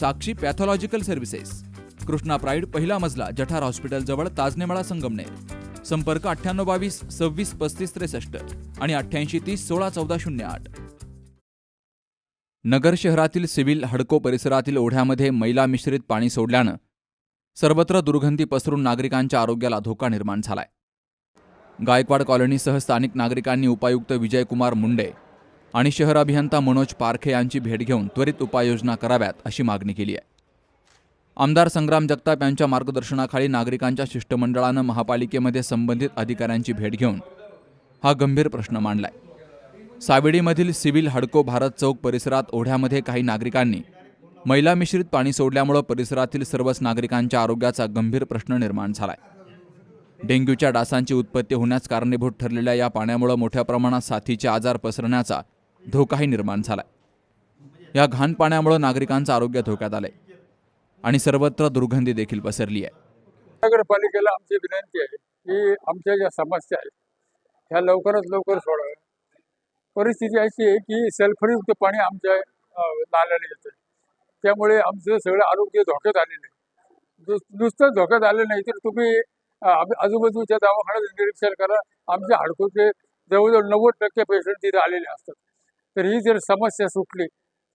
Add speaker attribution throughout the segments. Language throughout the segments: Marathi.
Speaker 1: Sakshi pathological services. Krishna pride पहिला मजला जठार हॉस्पिटलजवळ ताजनेमाळा संगमनेर. संपर्क अठ्ठ्याण्णव बावीस सव्वीस पस्तीस त्रेसष्ट आणि अठ्ठ्याऐंशी तीस सोळा चौदा शून्य आठ. नगर शहरातील सिव्हिल हडको परिसरातील ओढ्यामध्ये मैला मिश्रित पाणी सोडल्यानं सर्वत्र दुर्गंधी पसरून नागरिकांच्या आरोग्याला धोका निर्माण झालाय. गायकवाड कॉलनीसह स्थानिक नागरिकांनी उपायुक्त विजयकुमार मुंडे आणि शहर अभियंता मनोज पारखे यांची भेट घेऊन त्वरित उपाययोजना कराव्यात अशी मागणी केली आहे. आमदार संग्राम जगताप यांच्या मार्गदर्शनाखाली नागरिकांच्या शिष्टमंडळानं महापालिकेमध्ये संबंधित अधिकाऱ्यांची भेट घेऊन हा गंभीर प्रश्न मांडलाय. सावेडीमधील सिव्हिल हडको भारत चौक परिसरात ओढ्यामध्ये काही नागरिकांनी मैला मिश्रित पाणी सोडल्यामुळं परिसरातील सर्वच नागरिकांच्या आरोग्याचा गंभीर प्रश्न निर्माण झालाय. डेंग्यूच्या डासांची उत्पत्ती होण्यास कारणीभूत ठरलेल्या या पाण्यामुळं मोठ्या प्रमाणात साथीचे आजार पसरण्याचा धोकाही निर्माण झालाय. या घाण पाण्यामुळं नागरिकांचं आरोग्य धोक्यात आलंय. आणि सर्वत्र दुर्गंधी देखील पसरली आहे.
Speaker 2: नगरपालिकेला आमची विनंती आहे की आमच्या ज्या समस्या आहेत ह्या लवकरात लवकर सोडाव्या परिस्थिती अशी आहे की सल्फरयुक्त पाणी आमच्या नाल्याला येतं त्यामुळे आमचं सगळं आरोग्य धोक्यात आलेलं आहे. नुस- नुसतं धोक्यात आलं नाही तर तुम्ही आजूबाजूच्या दवाखान्यात निरीक्षण करा. आमच्या हाडकोचे जवळजवळ नव्वद टक्के पेशंट तिथे आलेले असतात. तर ही जर समस्या सुटली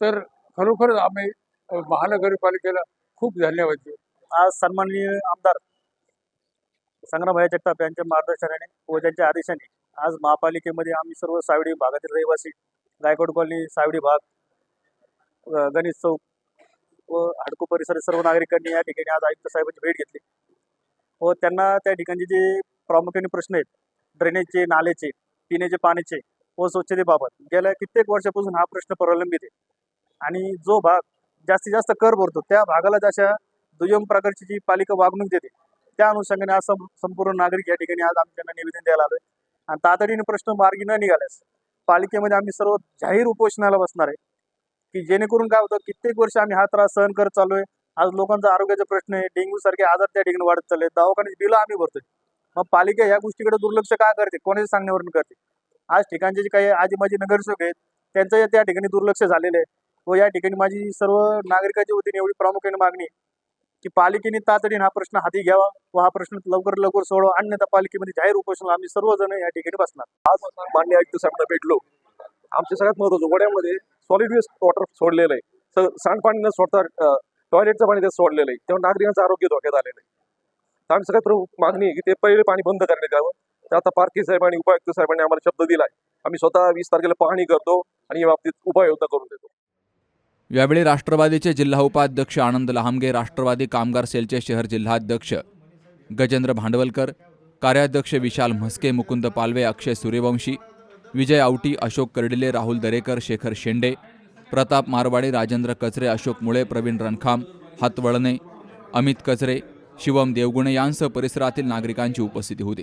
Speaker 2: तर खरोखरच आम्ही महानगरपालिकेला खूप धन्यवाद देऊ.
Speaker 3: आज सन्माननीय आमदार संग्रामभाई जगताप यांच्या मार्गदर्शनाने व त्यांच्या आदेशाने आज महापालिकेमध्ये आम्ही सर्व सावडी भागातील रहिवासी गायकवाड कॉलनी सावडी भाग गणेश चौक व हडको परिसरातील सर्व नागरिकांनी या ठिकाणी आज आयुक्त साहेबांची भेट घेतली व त्यांना त्या ठिकाणचे जे प्रामुख्याने प्रश्न आहेत ड्रेनेजचे नालेचे पिण्याचे पाण्याचे व स्वच्छतेबाबत गेल्या कित्येक वर्षापासून हा प्रश्न प्रलंबित आहे. आणि जो भाग जास्तीत जास्त कर भरतो त्या भागाला जशा दुय्यम प्रकारची जी पालिका वागणूक देते त्या अनुषंगाने आज संपूर्ण नागरिक या ठिकाणी आज आम्ही त्यांना निवेदन द्यायला आलोय. आणि तातडीने प्रश्न मार्गी न निघाल्यास पालिकेमध्ये आम्ही सर्व जाहीर उपोषणाला बसणार आहे की जेणेकरून काय होतं कित्येक वर्ष आम्ही हा त्रास सहन करत चाललोय. आज लोकांचा आरोग्याचा प्रश्न आहे डेंग्यू सारखे आजार त्या ठिकाणी वाढत चालले दवाखान्याची बिलं आम्ही भरतोय. मग पालिका या गोष्टीकडे दुर्लक्ष का करते? कोणाच्या सांगण्यावरून करते? आज ठिकाणचे जे काही आजी माझी नगरसेवक आहेत त्यांचं त्या ठिकाणी दुर्लक्ष झालेलं आहे. व या ठिकाणी माझी सर्व नागरिकांच्या वतीने एवढी प्रामुख्याने मागणी की पालिकेने तातडीने हा प्रश्न हाती घ्यावा व हा प्रश्न लवकर लवकर सोडवा. अन्यथा पालिकेमध्ये जाहीर उपोषण आम्ही सर्वजण या ठिकाणी बसणार.
Speaker 4: आज मान्य आयुक्त साहेबांना भेटलो. आमच्या सगळ्यात महत्वाचं वड्यामध्ये सॉलिड वेस्ट वॉटर सोडलेलं आहे. सांडपाणी न सोडता टॉयलेटचं पाणी ते सोडलेलं आहे. तेव्हा नागरिकांचं आरोग्य धोक्यात आलेलं आहे. आम्ही आमची सगळ्यात प्रमुख मागणी आहे की ते पहिले पाणी बंद करण्यात यावं. तर आता पारखी साहेब आणि उपायुक्त साहेबांनी आम्हाला शब्द दिलाय. आम्ही स्वतः वीस तारखेला पाहणी करतो आणि या बाबतीत उपाययोजना करून देतो.
Speaker 1: यावेळी राष्ट्रवादीचे जिल्हा उपाध्यक्ष आनंद लहामगे राष्ट्रवादी कामगार सेलचे शहर जिल्हाध्यक्ष गजेंद्र भांडवलकर कार्याध्यक्ष विशाल म्हस्के मुकुंद पालवे अक्षय सूर्यवंशी विजय आवटी अशोक कर्डिले राहुल दरेकर शेखर शेंडे प्रताप मारवाडे राजेंद्र कचरे अशोक मुळे प्रवीण रणखाम हातवळणे अमित कचरे शिवम देवगुणे यांसह परिसरातील नागरिकांची उपस्थिती होती.